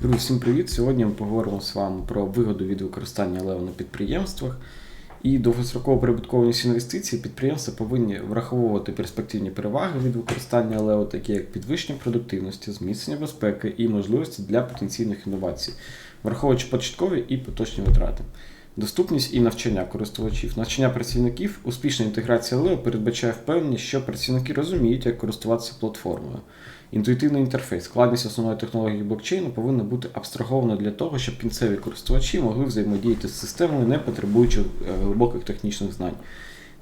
Друзі, всім привіт! Сьогодні ми поговоримо з вами про вигоду від використання лева на підприємствах. І довгостроково прибутковість інвестицій підприємства повинні враховувати перспективні переваги від використання ЛЕВО, такі як підвищення продуктивності, зміцнення безпеки і можливості для потенційних інновацій, враховуючи початкові і поточні витрати. Доступність і навчання користувачів. Навчання працівників, успішна інтеграція Leo передбачає впевненість, що працівники розуміють, як користуватися платформою. Інтуїтивний інтерфейс, складність основної технології блокчейну повинна бути абстрагована для того, щоб кінцеві користувачі могли взаємодіяти з системою, не потребуючи е, глибоких технічних знань.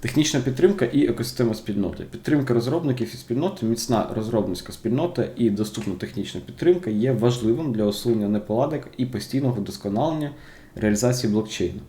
Технічна підтримка і екосистема спільноти. Підтримка розробників і спільноти, міцна розробницька спільнота і доступна технічна підтримка є важливим для усунення неполадок і постійного вдосконалення реалізації блокчейну.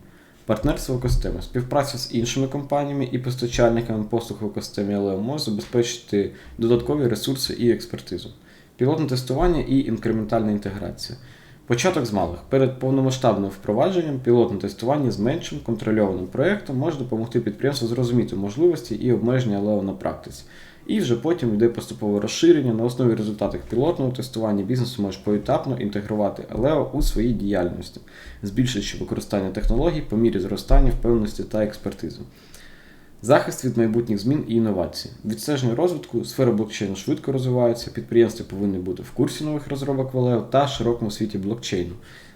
Партнерство в екосистемі. Співпраця з іншими компаніями і постачальниками послуг в екосистемі LM може забезпечити додаткові ресурси і експертизу. Пілотне тестування і інкрементальна інтеграція. Початок з малих. Перед повномасштабним впровадженням пілотне тестування з меншим контрольованим проєктом може допомогти підприємству зрозуміти можливості і обмеження LEO на практиці. І вже потім йде поступове розширення. На основі результатів пілотного тестування бізнес може поетапно інтегрувати Алео у своїй діяльності, збільшуючи використання технологій по мірі зростання впевненості та експертизи. Захист від майбутніх змін і інновацій. Відстеження розвитку, сфера блокчейну швидко розвивається, підприємства повинні бути в курсі нових розробок Алео та широкому світі блокчейну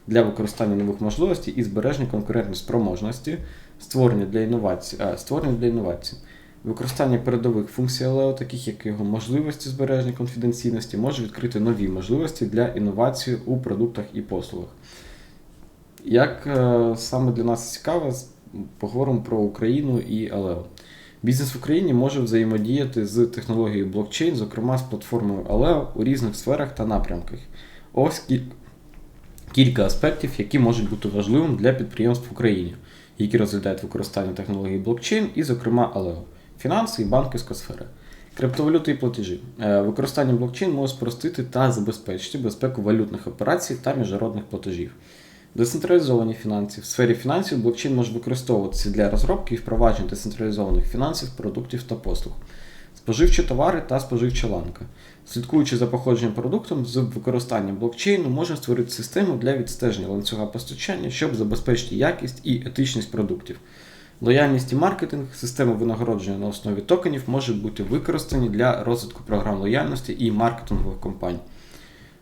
для використання нових можливостей і збереження конкурентної спроможності, створення для інновацій, а, створення для інновацій. Використання передових функцій Aleo, таких як його можливості збереження конфіденційності, може відкрити нові можливості для інновацій у продуктах і послугах. Як е, саме для нас цікаво, поговоримо про Україну і Aleo. Бізнес в Україні може взаємодіяти з технологією блокчейн, зокрема з платформою Aleo у різних сферах та напрямках. Ось кілька аспектів, які можуть бути важливими для підприємств в Україні, які розглядають використання технології блокчейн, і, зокрема, Aleo фінанси і банківська сфера. Криптовалюти і платежі. Е, використання блокчейн може спростити та забезпечити безпеку валютних операцій та міжнародних платежів. Децентралізовані фінанси. В сфері фінансів блокчейн може використовуватися для розробки і впровадження децентралізованих фінансів, продуктів та послуг. Споживчі товари та споживча ланка. Слідкуючи за походженням продуктом з використанням блокчейну, можна створити систему для відстеження ланцюга постачання, щоб забезпечити якість і етичність продуктів. Лояльність і маркетинг, системи винагородження на основі токенів можуть бути використані для розвитку програм лояльності і маркетингових компаній.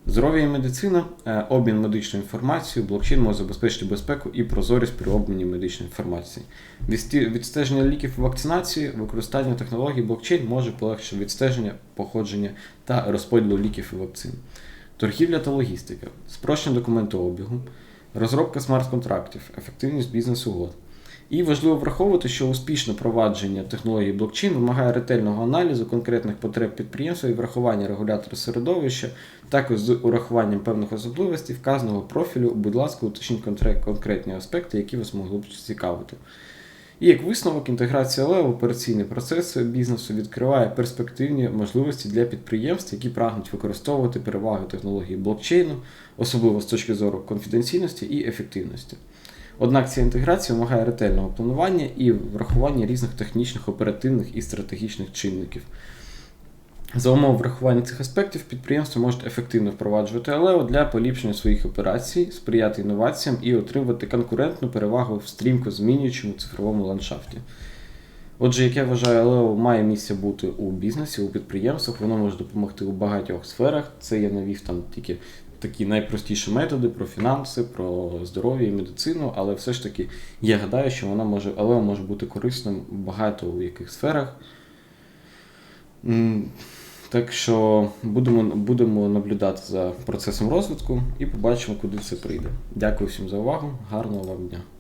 Здоров'я і медицина, е, обмін медичною інформацією, блокчейн може забезпечити безпеку і прозорість при обміні медичної інформації. Відстеження ліків вакцинації, використання технологій блокчейн може полегшити відстеження, походження та розподілу ліків і вакцин. Торгівля та логістика, спрощення документообігу, розробка смарт-контрактів, ефективність бізнес-угод. І важливо враховувати, що успішне провадження технології блокчейн вимагає ретельного аналізу конкретних потреб підприємства і врахування регулятора середовища, також з урахуванням певних особливостей вказаного профілю, будь ласка, уточніть конкретні аспекти, які вас могли б цікавити. І як висновок, інтеграція ЛЕО в операційні процеси бізнесу відкриває перспективні можливості для підприємств, які прагнуть використовувати переваги технології блокчейну, особливо з точки зору конфіденційності і ефективності. Однак ця інтеграція вимагає ретельного планування і врахування різних технічних, оперативних і стратегічних чинників. За умов врахування цих аспектів підприємства можуть ефективно впроваджувати Алео для поліпшення своїх операцій, сприяти інноваціям і отримувати конкурентну перевагу в стрімко змінюючому цифровому ландшафті. Отже, як я вважаю, Алео має місце бути у бізнесі, у підприємствах, воно може допомогти у багатьох сферах. Це я навів там тільки такі найпростіші методи про фінанси, про здоров'я і медицину, але все ж таки я гадаю, що вона може, але може бути корисним багато у яких сферах. Так що будемо будемо наблюдати за процесом розвитку і побачимо, куди все прийде. Дякую всім за увагу, гарного вам дня!